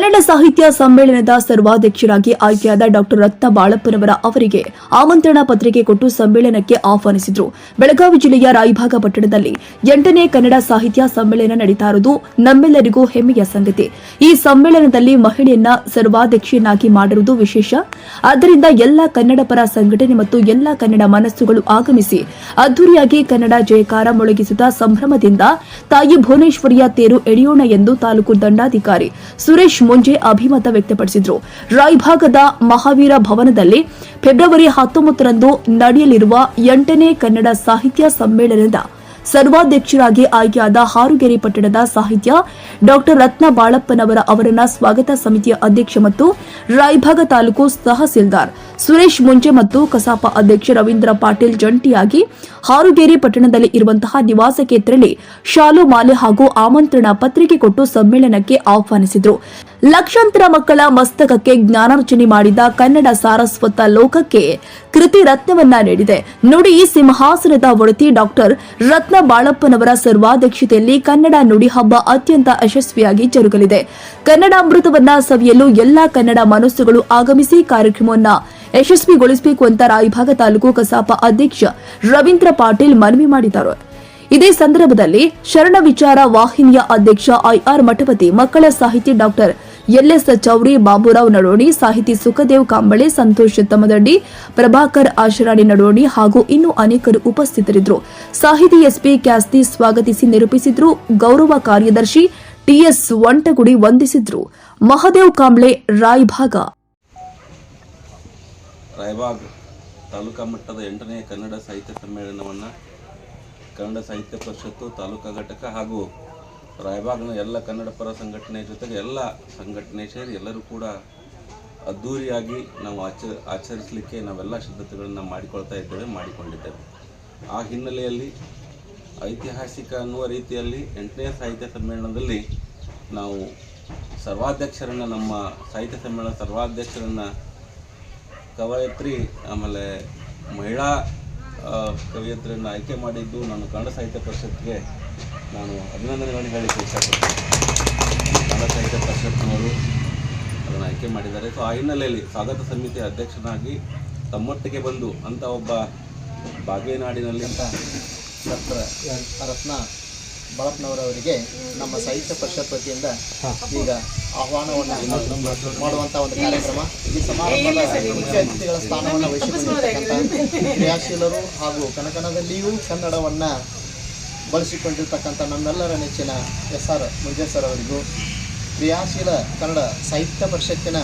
ಕನ್ನಡ ಸಾಹಿತ್ಯ ಸಮ್ಮೇಳನದ ಸರ್ವಾಧ್ಯಕ್ಷರಾಗಿ ಆಯ್ಕೆಯಾದ ಡಾಕ್ಟರ್ ರತ್ನ ಬಾಳಪ್ಪನವರ ಅವರಿಗೆ ಆಮಂತ್ರಣ ಪತ್ರಿಕೆ ಕೊಟ್ಟು ಸಮ್ಮೇಳನಕ್ಕೆ ಆಹ್ವಾನಿಸಿದ್ರು. ಬೆಳಗಾವಿ ಜಿಲ್ಲೆಯ ರಾಯಭಾಗ ಪಟ್ಟಣದಲ್ಲಿ ಎಂಟನೇ ಕನ್ನಡ ಸಾಹಿತ್ಯ ಸಮ್ಮೇಳನ ನಡೀತಾ ಇರುವುದು ನಮ್ಮೆಲ್ಲರಿಗೂ ಹೆಮ್ಮೆಯ ಸಂಗತಿ. ಈ ಸಮ್ಮೇಳನದಲ್ಲಿ ಮಹಿಳೆಯನ್ನ ಸರ್ವಾಧ್ಯಕ್ಷೆಯನ್ನಾಗಿ ಮಾಡಿರುವುದು ವಿಶೇಷ. ಆದ್ದರಿಂದ ಎಲ್ಲ ಕನ್ನಡ ಪರ ಸಂಘಟನೆ ಮತ್ತು ಎಲ್ಲ ಕನ್ನಡ ಮನಸ್ಸುಗಳು ಆಗಮಿಸಿ ಅದ್ದೂರಿಯಾಗಿ ಕನ್ನಡ ಜಯಕಾರ ಮೊಳಗಿಸಿದ ಸಂಭ್ರಮದಿಂದ ತಾಯಿ ಭುವನೇಶ್ವರಿಯ ತೇರು ಎಳೆಯೋಣ ಎಂದು ತಾಲೂಕು ದಂಡಾಧಿಕಾರಿ ಸುರೇಶ್ ಮುಂಜೆ ಅಭಿಮತ ವ್ಯಕ್ತಪಡಿಸಿದ್ರು. ರಾಯ್ಭಾಗದ ಮಹಾವೀರ ಭವನದಲ್ಲಿ ಫೆಬ್ರವರಿ ಹತ್ತೊಂಬತ್ತರಂದು ನಡೆಯಲಿರುವ ಎಂಟನೇ ಕನ್ನಡ ಸಾಹಿತ್ಯ ಸಮ್ಮೇಳನದ ಸರ್ವಾಧ್ಯಕ್ಷರಾಗಿ ಆಯ್ಕೆಯಾದ ಹಾರುಗೆರೆ ಪಟ್ಟಣದ ಸಾಹಿತ್ಯ ಡಾಕ್ಟರ್ ರತ್ನ ಬಾಳಪ್ಪನವರ ಅವರನ್ನ ಸ್ವಾಗತ ಸಮಿತಿಯ ಅಧ್ಯಕ್ಷ ಮತ್ತು ರಾಯಭಾಗ ತಾಲೂಕು ತಹಸೀಲ್ದಾರ್ ಸುರೇಶ್ ಮುಂಜೆ ಮತ್ತು ಕಸಾಪ ಅಧ್ಯಕ್ಷ ರವೀಂದ್ರ ಪಾಟೀಲ್ ಜಂಟಿಯಾಗಿ ಹಾರುಗೇರಿ ಪಟ್ಟಣದಲ್ಲಿ ಇರುವಂತಹ ನಿವಾಸಕ್ಕೆ ತೆರಳಿ ಶಾಲು, ಮಾಲೆ ಹಾಗೂ ಆಮಂತ್ರಣ ಪತ್ರಿಕೆ ಕೊಟ್ಟು ಸಮ್ಮೇಳನಕ್ಕೆ ಆಹ್ವಾನಿಸಿದರು. ಲಕ್ಷಾಂತರ ಮಕ್ಕಳ ಮಸ್ತಕಕ್ಕೆ ಜ್ಞಾನಾರ್ಜನೆ ಮಾಡಿದ ಕನ್ನಡ ಸಾರಸ್ವತ ಲೋಕಕ್ಕೆ ಕೃತಿ ರತ್ನವನ್ನ ನೀಡಿದೆ. ನುಡಿ ಸಿಂಹಾಸನದ ಒಡತಿ ಡಾಕ್ಟರ್ ರತ್ನ ಬಾಳಪ್ಪನವರ ಸರ್ವಾಧ್ಯಕ್ಷತೆಯಲ್ಲಿ ಕನ್ನಡ ನುಡಿ ಹಬ್ಬ ಅತ್ಯಂತ ಯಶಸ್ವಿಯಾಗಿ ಜರುಗಲಿದೆ. ಕನ್ನಡ ಅಮೃತವನ್ನ ಸವಿಯಲು ಎಲ್ಲಾ ಕನ್ನಡ ಮನಸ್ಸುಗಳು ಆಗಮಿಸಿ ಕಾರ್ಯಕ್ರಮವನ್ನ ಯಶಸ್ವಿಗೊಳಿಸಬೇಕು ಅಂತ ರಾಯಭಾಗ ತಾಲೂಕು ಕಸಾಪ ಅಧ್ಯಕ್ಷ ರವೀಂದ್ರ ಪಾಟೀಲ್ ಮನವಿ ಮಾಡಿದ್ದಾರೆ. ಇದೇ ಸಂದರ್ಭದಲ್ಲಿ ಶರಣ ವಿಚಾರ ವಾಹಿನಿಯ ಅಧ್ಯಕ್ಷ ಐಆರ್ ಮಠಪತಿ, ಮಕ್ಕಳ ಸಾಹಿತಿ ಡಾಕ್ಟರ್ ಎಲ್ಎಸ್ ಚೌರಿ, ಬಾಬುರಾವ್ ನಡೋಣಿ, ಸಾಹಿತಿ ಸುಖದೇವ್ ಕಾಂಬಳೆ, ಸಂತೋಷ್ ತಮದಡ್ಡಿ ಪ್ರಭಾಕರ್ ಆಶರಾಣಿ ನಡೋಣಿ ಹಾಗೂ ಇನ್ನೂ ಅನೇಕರು ಉಪಸ್ಥಿತರಿದ್ದರು. ಸಾಹಿತಿ ಎಸ್ಪಿ ಕ್ಯಾಸ್ತಿ ಸ್ವಾಗತಿಸಿ ನಿರೂಪಿಸಿದ್ರು. ಗೌರವ ಕಾರ್ಯದರ್ಶಿ ಟಿಎಸ್ ವಂಟಗುಡಿ ವಂದಿಸಿದ್ರು. ಮಹದೇವ್ ಕಾಂಬ್ಳೆ, ರಾಯಭಾಗ. ರಾಯಬಾಗ್ ತಾಲೂಕಾ ಮಟ್ಟದ ಎಂಟನೇ ಕನ್ನಡ ಸಾಹಿತ್ಯ ಸಮ್ಮೇಳನವನ್ನು ಕನ್ನಡ ಸಾಹಿತ್ಯ ಪರಿಷತ್ತು, ತಾಲೂಕಾ ಘಟಕ ಹಾಗೂ ರಾಯಬಾಗ್ನ ಎಲ್ಲ ಕನ್ನಡ ಪರ ಸಂಘಟನೆ ಜೊತೆಗೆ ಎಲ್ಲ ಸಂಘಟನೆ ಸೇರಿ ಎಲ್ಲರೂ ಕೂಡ ಅದ್ಧೂರಿಯಾಗಿ ನಾವು ಆಚ, ಆಚರಿಸಲಿಕ್ಕೆ ನಾವೆಲ್ಲ ಸಿದ್ಧತೆಗಳನ್ನು ಮಾಡಿಕೊಳ್ತಾ ಇದ್ದೇವೆ, ಮಾಡಿಕೊಂಡಿದ್ದೇವೆ. ಆ ಹಿನ್ನೆಲೆಯಲ್ಲಿ ಐತಿಹಾಸಿಕ ಅನ್ನುವ ರೀತಿಯಲ್ಲಿ ಎಂಟನೇ ಸಾಹಿತ್ಯ ಸಮ್ಮೇಳನದಲ್ಲಿ ನಾವು ಸರ್ವಾಧ್ಯಕ್ಷರನ್ನು ನಮ್ಮ ಸಾಹಿತ್ಯ ಸಮ್ಮೇಳನ ಸರ್ವಾಧ್ಯಕ್ಷರನ್ನು ಕವಯತ್ರಿ, ಆಮೇಲೆ ಮಹಿಳಾ ಕವಯತ್ರಿಯನ್ನು ಆಯ್ಕೆ ಮಾಡಿದ್ದು ನಾನು ಕನ್ನಡ ಸಾಹಿತ್ಯ ಪರಿಷತ್ಗೆ ನಾನು ಅಭಿನಂದನೆಗಳನ್ನು ಹೇಳಲಿಕ್ಕೆ ಇಷ್ಟಪಡ್ತೀನಿ. ಕನ್ನಡ ಸಾಹಿತ್ಯ ಪರಿಷತ್ನವರು ಅದನ್ನು ಆಯ್ಕೆ ಮಾಡಿದ್ದಾರೆ. ಸೊ ಆ ಹಿನ್ನೆಲೆಯಲ್ಲಿ ಸ್ವಾಗತ ಸಮಿತಿ ಅಧ್ಯಕ್ಷನಾಗಿ ತಮ್ಮೊಟ್ಟಿಗೆ ಬಂದು ಅಂಥ ಒಬ್ಬ ಬಾಗೇನಾಡಿನಲ್ಲಿ ಅಂತ ಡಾಕ್ಟರ್ ರತ್ನ ಬಳಪ್ನವರವರಿಗೆ ನಮ್ಮ ಸಾಹಿತ್ಯ ಪರಿಷತ್ ವತಿಯಿಂದ ಈಗ ಆಹ್ವಾನವನ್ನು ಮಾಡುವಂಥ ಒಂದು ಕಾರ್ಯಕ್ರಮ. ಈ ಸಮಾರಂಭದ ಮುಖ್ಯ ಅತಿಥಿಗಳ ಸ್ಥಾನವನ್ನು ವಹಿಸಿಕೊಂಡಿರ್ತಕ್ಕಂಥ ಕ್ರಿಯಾಶೀಲರು ಹಾಗೂ ಕನಕನದಲ್ಲಿಯೂ ಕನ್ನಡವನ್ನು ಬಳಸಿಕೊಂಡಿರ್ತಕ್ಕಂಥ ನಮ್ಮೆಲ್ಲರ ನೆಚ್ಚಿನ ಎಸ್ ಆರ್ ಮುಂಜೆ ಸರ್ ಅವರಿಗೂ ಕ್ರಿಯಾಶೀಲ ಕನ್ನಡ ಸಾಹಿತ್ಯ ಪರಿಷತ್ತಿನ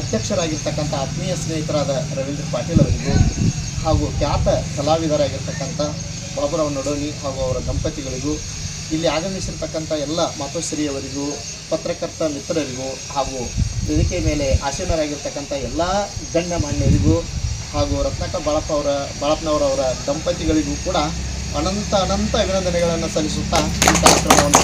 ಅಧ್ಯಕ್ಷರಾಗಿರ್ತಕ್ಕಂಥ ಆತ್ಮೀಯ ಸ್ನೇಹಿತರಾದ ರವೀಂದ್ರ ಪಾಟೀಲ್ ಅವರಿಗೂ ಹಾಗೂ ಖ್ಯಾತ ಕಲಾವಿದರಾಗಿರ್ತಕ್ಕಂಥ ಬಾಬುರಾವ್ ನಡೋನಿ ಹಾಗೂ ಅವರ ದಂಪತಿಗಳಿಗೂ, ಇಲ್ಲಿ ಆಗಮಿಸಿರ್ತಕ್ಕಂಥ ಎಲ್ಲ ಮಾತೋಶ್ರೀಯವರಿಗೂ, ಪತ್ರಕರ್ತ ಮಿತ್ರರಿಗೂ ಹಾಗೂ ವೇದಿಕೆ ಮೇಲೆ ಆಸೀನರಾಗಿರ್ತಕ್ಕಂಥ ಎಲ್ಲ ಗಣ್ಯಮಾನ್ಯರಿಗೂ ಹಾಗೂ ರತ್ನಕ ಬಾಳಪ್ಪ ಅವರ ಬಾಳಪ್ಪನವರವರ ದಂಪತಿಗಳಿಗೂ ಕೂಡ ಅನಂತ ಅನಂತ ಅಭಿನಂದನೆಗಳನ್ನು ಸಲ್ಲಿಸುತ್ತಾ ಈ ಕಾರ್ಯಕ್ರಮವನ್ನು